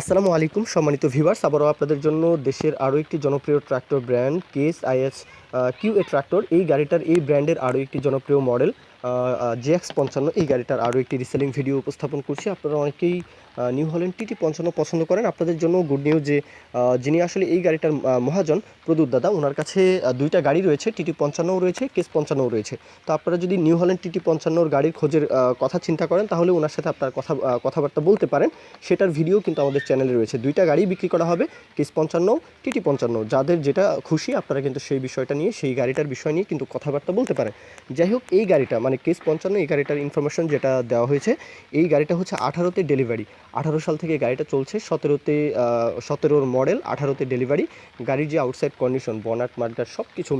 আসসালামু আলাইকুম, সম্মানিত ভিভার্স আবারও আপনাদের জন্য দেশের আরও একটি জনপ্রিয় tractor brand KS IS Q A tractor. এই গাড়িটার, এই ব্র্যান্ডের আরও একটি জনপ্রিয় মডেল জেএক্স পঞ্চান্ন। এই গাড়িটার আরও একটি রিসেলিং ভিডিও উপস্থাপন করছি। আপনারা অনেকেই নিউ হল্যান্ড টিটি পঞ্চান্ন পছন্দ করেন। আপনাদের জন্য গুড নিউজ যে যিনি আসলে এই গাড়িটার মহাজন প্রদুত দাদা, ওনার কাছে দুইটা গাড়ি রয়েছে টিটি পঞ্চান্নও রয়েছে কেস পঞ্চান্নও রয়েছে। তো আপনারা যদি নিউ হল্যান্ড টিটি পঞ্চান্নর গাড়ির খোঁজের কথা চিন্তা করেন, তাহলে ওনার সাথে আপনার কথা কথাবার্তা বলতে পারেন। সেটার ভিডিও কিন্তু আমাদের চ্যানেলে রয়েছে। দুইটা গাড়ি বিক্রি করা হবে, কেস পঞ্চান্ন, টিটি পঞ্চান্ন। যাদের যেটা খুশি আপনারা কিন্তু সেই বিষয়টা নিয়ে, সেই গাড়িটার বিষয় নিয়ে কিন্তু কথাবার্তা বলতে পারেন। যাই হোক, এই গাড়িটা মানে কেস পঞ্চান্ন, এই গাড়িটার ইনফরমেশন যেটা দেওয়া হয়েছে, এই গাড়িটা হচ্ছে আঠারোতে ডেলিভারি আঠারো সাল থেকে গাড়িটা চলছে, সতেরোতে সতেরোর মডেল আঠারোতে ডেলিভারি গাড়ির যে আউটসাইড কন্ডিশন বনাট, মার্গার সব কিছু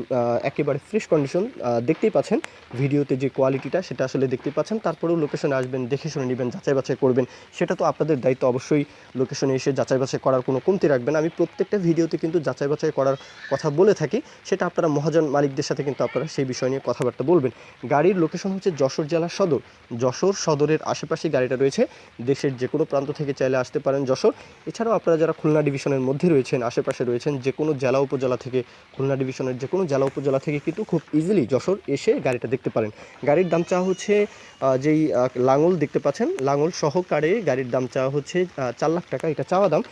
একেবারে ফ্রেশ কন্ডিশন দেখতেই পাচ্ছেন। ভিডিওতে যে কোয়ালিটিটা সেটা আসলে দেখতেই পাচ্ছেন। তারপরেও লোকেশনে আসবেন, দেখে শুনে নেবেন যাচাই বাছাই করবেন, সেটা তো আপনাদের দায়িত্ব অবশ্যই লোকেশনে এসে যাচাই বাছাই করার কোনো কমতি রাখবেন আমি প্রত্যেকটা ভিডিওতে কিন্তু যাচাই বাছাই করার কথা বলে থাকি, সেটা আপনারা মহাজন মালিকদের সাথে কিন্তু আপনারা সেই বিষয় নিয়ে কথাবার্তা বলবেন। গাড়ির লোকেশন হচ্ছে যশোর জেলা সদর। যশোর সদরের আশেপাশে গাড়িটা রয়েছে। দেশের যে কোনো প্রান্ত থেকে চাইলে আসতে পারেন যশোর। এছাড়াও আপনারা যারা খুলনা ডিভিশনের মধ্যে রয়েছেন, আশেপাশে রয়েছেন, যে কোনো জেলা উপজেলা থেকে, খুলনা ডিভিশনের যে কোনো জেলা উপজেলা থেকে কিন্তু খুব ইজিলি যশোর এসে গাড়িটা দেখতে পারেন। গাড়ির দাম চাওয়া হচ্ছে যেই লাঙল দেখতে পাচ্ছেন, লাঙল সহকারে গাড়ির দাম চাওয়া হচ্ছে চার লাখ টাকা। এটা চাওয়া দাম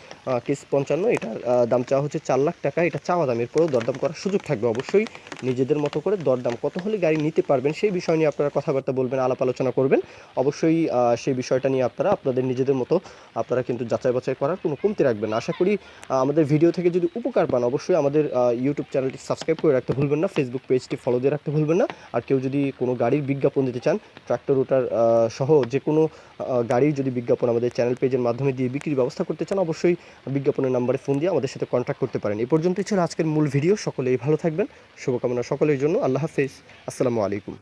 কেস পঞ্চান্ন, এটার দাম চাওয়া হচ্ছে চার লাখ টাকা, এটা চাওয়া দাম। এরপরেও দরদাম করার সুযোগ থাকবে অবশ্যই। নিজেদের মতো করে দরদাম, কত হলে গাড়ি নিতে পারবেন, সেই বিষয় নিয়ে আপনারা কথাবার্তা বলবেন, আলাপ আলোচনা করবেন। অবশ্যই সেই বিষয়টা নিয়ে আপনারা আপনাদের নিজেদের মতো, আপনারা কিন্তু যাচাই বাছাই করার কোনো কমতি রাখবেন না। আশা করি আমাদের ভিডিও থেকে যদি উপকার পান, অবশ্যই আমাদের ইউটিউব চ্যানেলটি সাবস্ক্রাইব করে রাখতে ভুলবেন না ফেসবুক পেজটি ফলো দিয়ে রাখতে ভুলবেন না। আর কেউ যদি কোনো গাড়ির বিজ্ঞাপন দিতে চান ট্রাক্টর রুটার সহ যে কোনো গাড়ির যদি বিজ্ঞাপন আমাদের চ্যানেল পেজের মাধ্যমে দিয়ে বিক্রির ব্যবস্থা করতে চান, অবশ্যই বিজ্ঞাপনের নাম্বারে ফোন দিয়ে আমাদের সাথে কন্ট্যাক্ট করতে পারেন। এই পর্যন্তই ছিল আজকের মূল ভিডিও। সকলেই ভালো থাকবেন। শুভকামনা সকলের জন্য। আল্লাহ হাফিজ। আসসালামু আলাইকুম।